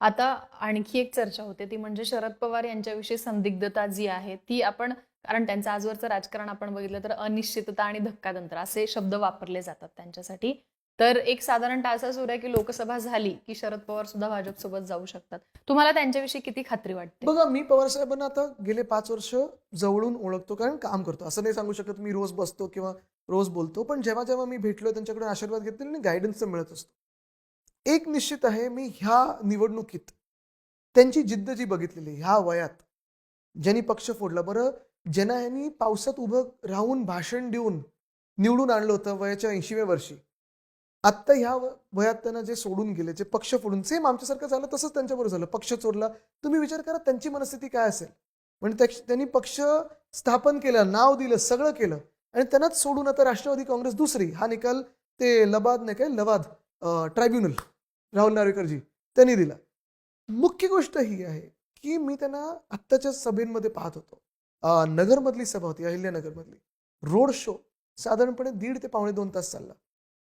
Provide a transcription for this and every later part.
आता आणखी एक चर्चा होते ती म्हणजे शरद पवार यांच्याविषयी संदिग्धता जी आहे ती आपण कारण त्यांचं आजवरचं राजकारण आपण बघितलं तर अनिश्चितता आणि धक्कातंत्र असे शब्द वापरले जातात त्यांच्यासाठी. तर एक साधारणतः असा सूर आहे की लोकसभा झाली की शरद पवार सुद्धा भाजपसोबत जाऊ शकतात. तुम्हाला त्यांच्याविषयी किती खात्री वाटते? बघा मी पवार साहेबांना आता गेले पाच वर्ष जवळून ओळखतो कारण काम करतो. असं नाही सांगू शकत मी रोज बसतो किंवा रोज बोलतो पण जेव्हा जेव्हा मी भेटलो त्यांच्याकडून आशीर्वाद घेतले आणि गायडन्स मिळत असतो एक निश्चित आहे मी ह्या निवडणुकीत त्यांची जिद्द जी बघितलेली ह्या वयात ज्यांनी पक्ष फोडला. बरं ज्यांना यांनी पावसात उभं राहून भाषण देऊन निवडून आणलं होतं वयाच्या ऐंशीव्या वर्षी आत्ता ह्या वयात त्यांना जे सोडून गेले जे पक्ष फोडून सेम आमच्यासारखं झालं तसंच त्यांच्याबरोबर झालं. पक्ष चोरला. तुम्ही विचार करा त्यांची मनस्थिती काय असेल? म्हणजे त्यांनी पक्ष स्थापन केलं नाव दिलं सगळं केलं आणि त्यांनाच सोडून आता राष्ट्रवादी काँग्रेस दुसरी. हा निकाल ते लबाद नाही काय? लवाद ट्रायब्युनल. राहुल नार्वेकरजी त्यांनी दिला. मुख्य गोष्ट ही आहे की मी त्यांना आत्ताच्या सभेमध्ये पाहत होतो. नगरमधली सभा होती अहिल्यानगरमधली. रोड शो साधारणपणे दीड ते पावणे दोन तास चालला.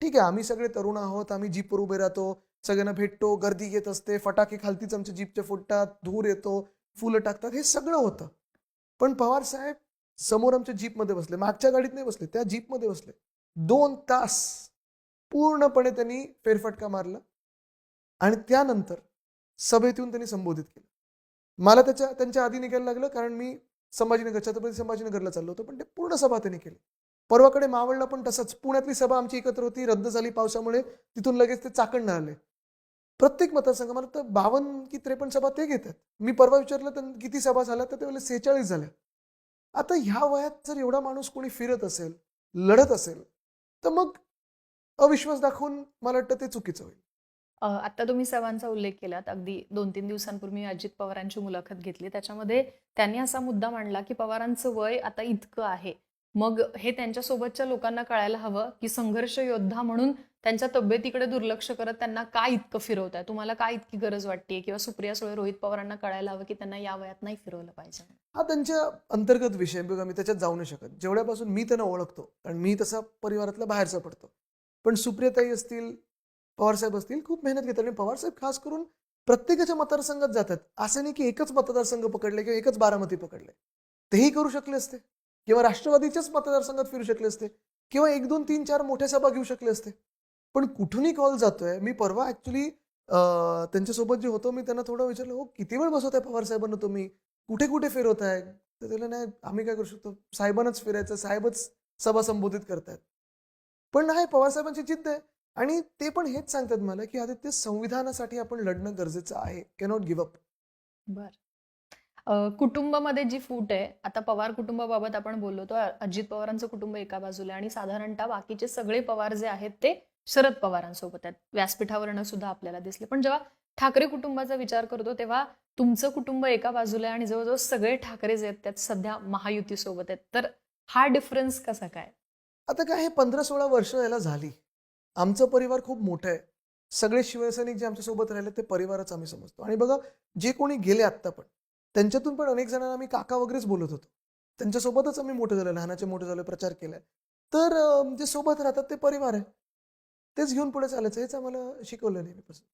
ठीक आहे आम्ही सगळे तरुण आहोत आम्ही जीपवर उभे राहतो सगळ्यांना भेटतो गर्दी येत असते फटाके खालतीच आमच्या जीपच्या फुटतात धूर येतो फुलं टाकतात हे सगळं होतं. पण पवार साहेब समोर आमच्या जीपमध्ये बसले मागच्या गाडीत नाही बसले त्या जीपमध्ये बसले. दोन तास पूर्णपणे त्यांनी फेरफटका मारला. आणि त्यानंतर सभेत येऊन त्यांनी संबोधित केलं. मला त्याच्या त्यांच्या आधी निघायला लागलं कारण मी संभाजीनगर छत्रपती संभाजीनगरला चाललो होतो पण ते पूर्ण सभा त्यांनी केली. परवाकडे मावळला पण तसंच. पुण्यातली सभा आमची एकत्र होती. रद्द झाली पावसामुळे. तिथून लगेच ते चाकणला आले प्रत्येक मतदारसंघ मला तर बावन्न की त्रेपन्न सभा ते घेतात. मी परवा विचारलं तर किती सभा झाल्या? तर त्यावेळेला सेहेचाळीस झाल्या. आता ह्या वयात जर एवढा माणूस कोणी फिरत असेल लढत असेल तर मग अविश्वास दाखवून मला वाटतं ते चुकीचं होईल. आता तुम्ही सर्वांचा उल्लेख केलात. अगदी दोन तीन दिवसांपूर्वी अजित पवारांची मुलाखत घेतली. त्याच्यामध्ये त्यांनी असा मुद्दा मांडला की पवारांचं वय आता इतकं आहे. मग हे त्यांच्यासोबतच्या लोकांना कळायला हवं की संघर्ष योद्धा म्हणून त्यांच्या तब्येतीकडे दुर्लक्ष करत त्यांना काय इतकं फिरवताय? तुम्हाला काय इतकी गरज वाटते किंवा सुप्रिया सुळे रोहित पवारांना कळायला हवं की त्यांना या वयात नाही फिरवलं पाहिजे? हा त्यांच्या अंतर्गत विषय बघा मी त्याच्यात जाऊ नाही शकत. जेवढ्यापासून मी त्यांना ओळखतो कारण मी तसा परिवारातला बाहेरचा पडतो. पण सुप्रियाताई असतील पवारसाहेब असतील खूप मेहनत घेतात. आणि पवारसाहेब खास करून प्रत्येकाच्या मतदारसंघात जातात. असं नाही की एकच मतदारसंघ पकडले किंवा एकच बारामती पकडले. तेही करू शकले असते. किंवा राष्ट्रवादीच्याच मतदारसंघात फिरू शकले असते. किंवा एक दोन तीन चार मोठ्या सभा घेऊ शकले असते. पण कुठूनही कॉल जातोय मी परवा ऍक्च्युली त्यांच्यासोबत जे होतो मी त्यांना थोडं विचारलं हो किती वेळ बसवताय पवार साहेबांना तुम्ही? कुठे कुठे फिरवताय? तर त्याला नाही आम्ही काय करू शकतो? साहेबांनाच फिरायचं साहेबच सभा संबोधित करतायत. पण नाही पवार साहेबांची जिद्द आहे. आणि ते पण हेच सांगतात मला की आदित्य संविधानासाठी आपण लढणं गरजेचं आहे. कॅनॉट गिव्ह अप बर. कुटुंबामध्ये जी फूट आहे आता पवार कुटुंबाबाबत आपण बोललो तर अजित पवारांचं कुटुंब एका बाजूला आणि साधारणतः बाकीचे सगळे पवार जे आहेत ते शरद पवारांसोबत आहेत. व्यासपीठावरनं सुद्धा आपल्याला दिसले. पण जेव्हा ठाकरे कुटुंबाचा विचार करतो तेव्हा तुमचं कुटुंब एका बाजूला आहे आणि जवळजवळ सगळे ठाकरे जे आहेत त्यात सध्या महायुतीसोबत आहेत. तर हा डिफरन्स कसा काय? आता काय हे पंधरा सोळा वर्ष याला झाली. आमचं परिवार खूप मोठं आहे. सगळे शिवसैनिक जे आमच्यासोबत राहिले ते परिवारच आम्ही समजतो. आणि बघा जे कोणी गेले आत्ता पण त्यांच्यातून पण अनेक जणांना आम्ही काका वगैरेच बोलत होतो. त्यांच्यासोबतच आम्ही मोठे झालो लहानाचे मोठे झालो प्रचार केलाय. तर जे सोबत राहतात ते परिवार आहे. तेच घेऊन पुढे चालायचं हेच आम्हाला शिकवलं नेहमीपासून.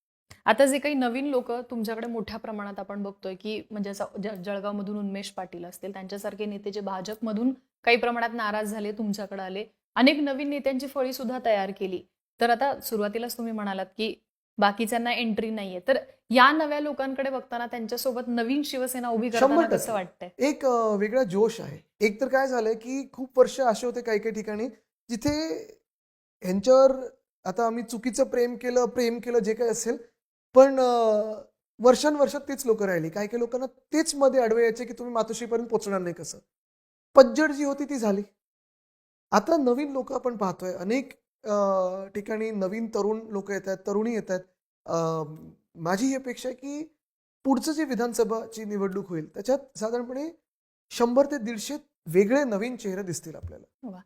आता जे काही नवीन लोक तुमच्याकडे मोठ्या प्रमाणात आपण बघतोय की म्हणजे असं ज- जळगावमधून उन्मेष पाटील असतील त्यांच्यासारखे नेते जे भाजपमधून काही प्रमाणात नाराज झाले तुमच्याकडे आले. अनेक नवीन नेत्यांची फळी सुद्धा तयार केली. तर आता सुरुवातीलाच तुम्ही म्हणालात की बाकीच्यांना एंट्री नाहीये. तर या नव्या लोकांकडे बघताना त्यांच्यासोबत नवीन शिवसेना उभी करताना. कसं वाटतंय? एक वेगळा जोश आहे. एक तर काय झालंय की खूप वर्ष असे होते काही काही ठिकाणी जिथे ह्यांच्यावर आता आम्ही चुकीचं प्रेम केलं प्रेम केलं जे काही असेल पण अं, वर्षानुवर्षात तेच लोक राहिली. काही काही लोकांना तेच मध्ये अडवे यायचे की तुम्ही मातोश्रीपर्यंत पोहोचणार नाही कसं. पज्जड जी होती ती झाली. आता नवीन लोक आपण पाहतोय. अनेक ठिकाणी नवीन तरुण लोक येत आहेत तरुणी येत आहेत. माझी ही अपेक्षा आहे की पुढचं जे विधानसभाची निवडणूक होईल त्याच्यात साधारणपणे शंभर ते दीडशे वेगळे नवीन चेहरे दिसतील आपल्याला.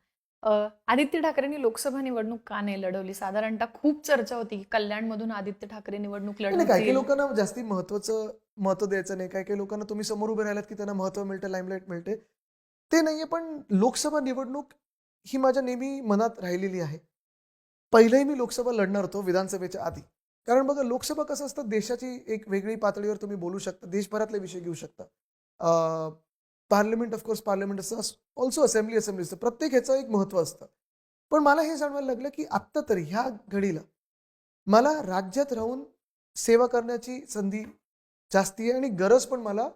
आदित्य ठाकरेंनी लोकसभा निवडणूक का नाही लढवली? साधारणतः खूप चर्चा होती की कल्याणमधून आदित्य ठाकरे निवडणूक नाही काही काही लोकांना जास्ती महत्वाचं महत्त्व द्यायचं नाही. काही काही लोकांना तुम्ही समोर उभे राहिलात की त्यांना महत्त्व मिळतं लाईमलाईट मिळते. ते नाहीये पण लोकसभा निवडणूक ही माझ्या नेहमी मनात राहिलेली आहे. पहिलंही मी लोकसभा लढणार होतो विधानसभेच्या आधी. कारण बघा लोकसभा कसं असतं देशाची एक वेगळी पातळीवर तुम्ही बोलू शकता देशभरातले विषय घेऊ शकता. पार्लमेंट ऑफकोर्स पार्लमेंट असतं ऑल्सो असेंब्ली असेंब्ली असतं. प्रत्येक ह्याचं एक महत्त्व असतं. पण मला हे जाणवायला लागलं की आत्ता तरी ह्या घडीला मला राज्यात राहून सेवा करण्याची संधी जास्ती आहे आणि गरज पण मला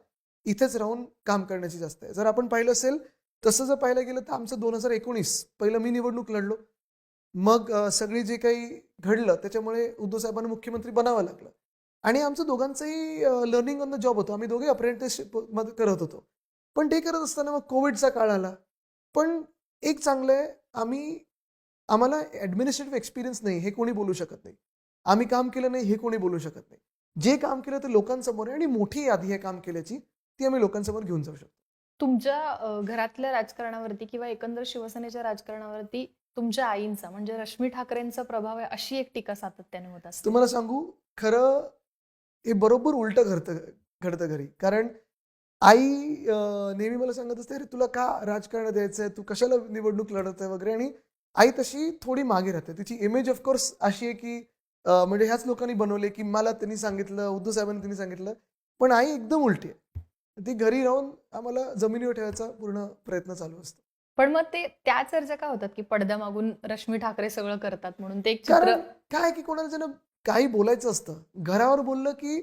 इथेच राहून काम करण्याची जास्त आहे. जर आपण पाहिलं असेल तसं जर पाहायला गेलं तर आमचं दोन हजार एकोणीस पहिलं मी निवडणूक लढलो. मग सगळी जे काही घडलं त्याच्यामुळे उद्धव साहेबांना मुख्यमंत्री बनावं लागलं. आणि आमचं दोघांचंही लर्निंग ऑन द जॉब होतं. आम्ही दोघे अप्रेंटिसशिपमध्ये करत होतो. पण ते करत असताना मग कोविडचा काळ आला. पण एक चांगलं आहे आम्ही आम्हाला ॲडमिनिस्ट्रेटिव्ह एक्सपिरियन्स नाही हे कोणी बोलू शकत नाही. आम्ही काम केलं नाही हे कोणी बोलू शकत नाही. जे काम केलं ते लोकांसमोर आहे आणि मोठी यादी आहे काम केल्याची ती आम्ही लोकांसमोर घेऊन जाऊ शकतो. तुमच्या घरातल्या राजकारणावरती किंवा एकंदर शिवसेनेच्या राजकारणावरती तुमच्या आईंचा म्हणजे रश्मी ठाकरेंचा प्रभाव आहे अशी एक टीका सातत्याने होत असते. तुम्हाला सांगू खरं हे बरोबर उलट घडतं घडतं घरी. कारण आई नेहमी मला सांगत असते अरे तुला का राजकारण द्यायचं आहे तू कशाला निवडणूक लढत आहे? वगैरे. आणि आई तशी थोडी मागे राहते. तिची इमेज ऑफकोर्स अशी आहे की म्हणजे ह्याच लोकांनी बनवले की मला त्यांनी सांगितलं उद्धव साहेबांनी त्यांनी सांगितलं. पण आई एकदम उलटी आहे. ती घरी राहून आम्हाला जमिनीवर ठेवायचा पूर्ण प्रयत्न चालू असतो. पण मग ते त्या चर्चा का होतात की पडद्यामागून रश्मी ठाकरे सगळं करतात म्हणून? ते एक चित्र कारण काय की कोणाला ज्यांना काही बोलायचं असतं घरावर बोललं की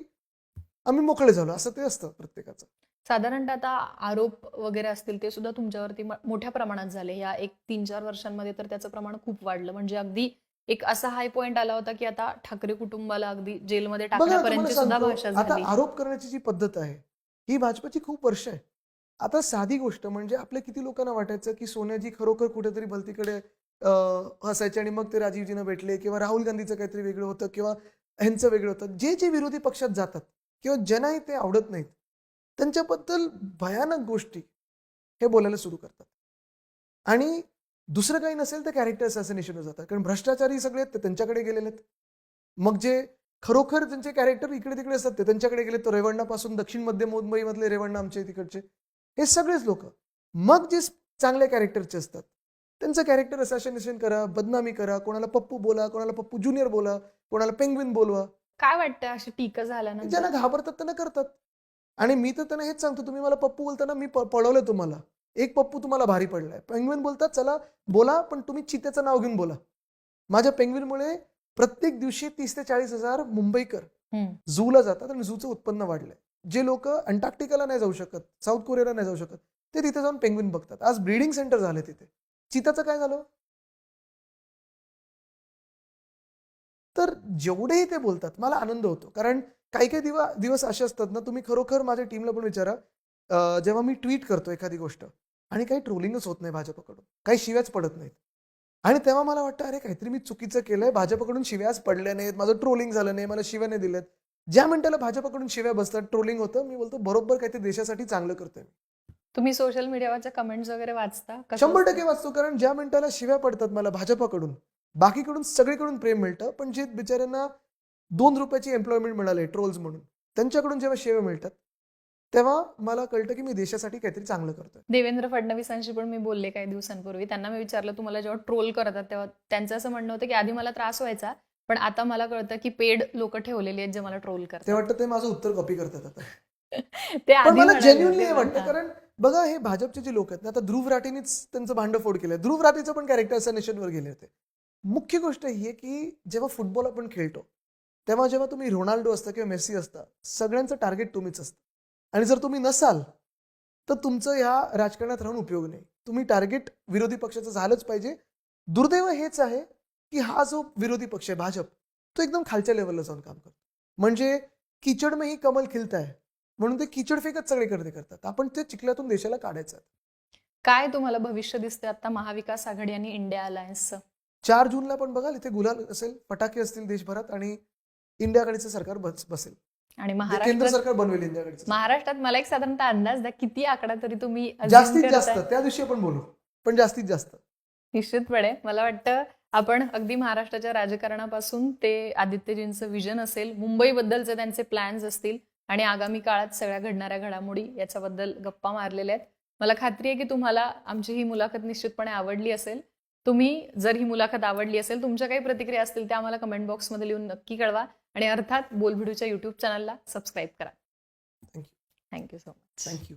आम्ही मोकळे झालो असं ते असतं प्रत्येकाचं. साधारणतः आता आरोप वगैरे असतील ते सुद्धा तुमच्यावरती म- मोठ्या प्रमाणात झाले. या एक तीन चार वर्षांमध्ये तर त्याचं प्रमाण खूप वाढलं. म्हणजे अगदी एक असा हाय पॉइंट आला होता की आता ठाकरे कुटुंबाला अगदी जेलमध्ये बघा तुम्हाला टाकण्यापर्यंतची सुद्धा सांगतो भाषा आता झाली. आरोप करण्याची जी पद्धत आहे ही भाजपची खूप वर्ष आहे. आता साधी गोष्ट म्हणजे आपल्या किती लोकांना वाटायचं की सोन्याजी खरोखर कुठेतरी भलतीकडे अं, हसायचे आणि मग ते राजीवजीनं भेटले किंवा राहुल गांधीचं काहीतरी वेगळं होतं किंवा ह्यांचं वेगळं होतं. जे जे विरोधी पक्षात जातात किंवा ज्यांनाही ते आवडत नाहीत त्यांच्याबद्दल भयानक गोष्टी हे बोलायला सुरू करतात. आणि दुसरं काही नसेल तर कॅरेक्टर असॅसिनेशन जातात. कारण भ्रष्टाचारी सगळे आहेत ते त्यांच्याकडे गेलेले आहेत. मग जे खरोखर त्यांचे कॅरेक्टर इकडे तिकडे असतात ते त्यांच्याकडे गेले तर रेवण्णापासून दक्षिण मध्य मुंबईमधले रेवण्णा आमचे तिकडचे. हे सगळेच लोक. मग जे चांगल्या कॅरेक्टरचे असतात. त्यांचं कॅरेक्टर असॅसिनेशन करा बदनामी करा कोणाला पप्पू बोला कोणाला पप्पू ज्युनियर बोला कोणाला पेंग्विन बोलवा. काय वाटतं अशी टीका झाल्यानंतर? ज्यांना घाबरतात त्यांना करतात. आणि मी तर त्यांना हेच सांगतो तुम्ही मला पप्पू बोलताना मी पळवलं तुम्हाला. एक पप्पू तुम्हाला भारी पडलाय. पेंग्विन बोलतात चला बोला पण तुम्ही चितेचं नाव घेऊन बोला. माझ्या पेंग्विनमुळे प्रत्येक दिवशी तीस ते चाळीस हजार मुंबईकर. झूला जातात आणि झूचं उत्पन्न वाढलंय. जे लोक अंटार्क्टिकाला नाही जाऊ शकत साऊथ कोरियाला नाही जाऊ शकत ते तिथे जाऊन पेंग्विन बघतात. आज ब्रीडिंग सेंटर झाले तिथे. चिताचं काय झालं? तर जेवढेही ते बोलतात मला आनंद होतो. कारण काही काही दिवा दिवस असे असतात ना तुम्ही खरोखर माझ्या टीमला पण विचारा. जेव्हा मी ट्विट करतो एखादी गोष्ट आणि काही ट्रोलिंगच होत नाही भाजपकडून काही शिव्याच पडत नाहीत. आणि तेव्हा मला वाटतं अरे काहीतरी मी चुकीचं केलंय भाजपकडून शिव्याच पडल्या नाहीत माझं ट्रोलिंग झालं नाही मला शिव्या नाही दिल्यात. ज्या मिनिटाला भाजपकडून शिव्या बसतात ट्रोलिंग होतं मी बोलतो बरोबर काहीतरी देशासाठी चांगलं करतोय मी. तुम्ही सोशल मीडियावरच्या कमेंट्स वगैरे वाचता शंभर? टक्के वाचतो कारण ज्या मिनिटाला शिव्या पडतात मला भाजपकडून बाकीकडून सगळीकडून प्रेम मिळतं पण जे बिचाऱ्यांना दोन रुपयाची एम्प्लॉयमेंट मिळाली ट्रोल्स म्हणून त्यांच्याकडून जेव्हा शिव्या मिळतात तेव्हा मला कळतं की मी देशासाठी काहीतरी चांगलं करतोय देवेंद्र फडणवीसांशी पण मी बोलले काही दिवसांपूर्वी त्यांना मी विचारलं तुम्हाला जेव्हा ट्रोल करतात तेव्हा त्यांचं असं म्हणणं होतं की आधी मला त्रास व्हायचा पण आता मला कळतं की पेड लोक ठेवलेली आहेत जे मला ट्रोल ते करतात वाटतं ते माझं उत्तर कॉपी करतात आता. ते मला जेन्युनली वाटतं. कारण बघा हे भाजपचे जे लोक आहेत ना आता ध्रुव राठीनेच त्यांचं भांडफोड केलंय. ध्रुव राठीचं पण कॅरेक्टर असॅनेशनवर गेले होते. मुख्य गोष्ट ही आहे की जेव्हा फुटबॉल आपण खेळतो तेव्हा जेव्हा तुम्ही रोनाल्डो असता किंवा मेसी असता सगळ्यांचं टार्गेट तुम्हीच असतं. आणि जर तुम्ही नसाल तर तुमचं ह्या राजकारणात राहून उपयोग नाही. तुम्ही टार्गेट विरोधी पक्षाचं झालंच पाहिजे. दुर्दैव हेच आहे की हा जो विरोधी पक्ष आहे भाजप तो एकदम खालच्या लेवलला जाऊन काम करतो. म्हणजे किचड में ही कमल खिलता है म्हणून ते किचड फेकत सगळे करते करतात. आपण ते चिखलातून देशाला काढायचं आहे. काय तुम्हाला भविष्य दिसतंय आता महाविकास आघाडी आणि इंडिया अलायन्सचं चार जूनला पण बघाल इथे गुलाल असेल फटाके असतील देशभरात आणि इंडिया आघाडीचं सरकार बस बसेल. आणि जे केंद्र सरकार बनवेल इंडिया आघाडीचं महाराष्ट्रात मला एक साधारणतः अंदाज द्या किती आकडा तरी तुम्ही जास्तीत? जास्त त्या दिवशी आपण बोलू पण जास्तीत जास्त. निश्चितपणे. मला वाटतं आपण अगदी महाराष्ट्राच्या राजकारणापासून ते आदित्यजींचं विजन असेल मुंबईबद्दलचे त्यांचे प्लॅन्स असतील आणि आगामी काळात सगळ्या घडणाऱ्या घडामोडी याच्याबद्दल गप्पा मारलेल्या आहेत. मला खात्री आहे की तुम्हाला आमची ही मुलाखत निश्चितपणे आवडली असेल. तुम्ही जर ही मुलाखत आवडली असेल तुमच्या काही प्रतिक्रिया असतील त्या आम्हाला कमेंट बॉक्समध्ये लिहून नक्की कळवा आणि अर्थात बोलभिडूच्या युट्यूब चॅनलला सबस्क्राईब करा. You. Thank you so much thank you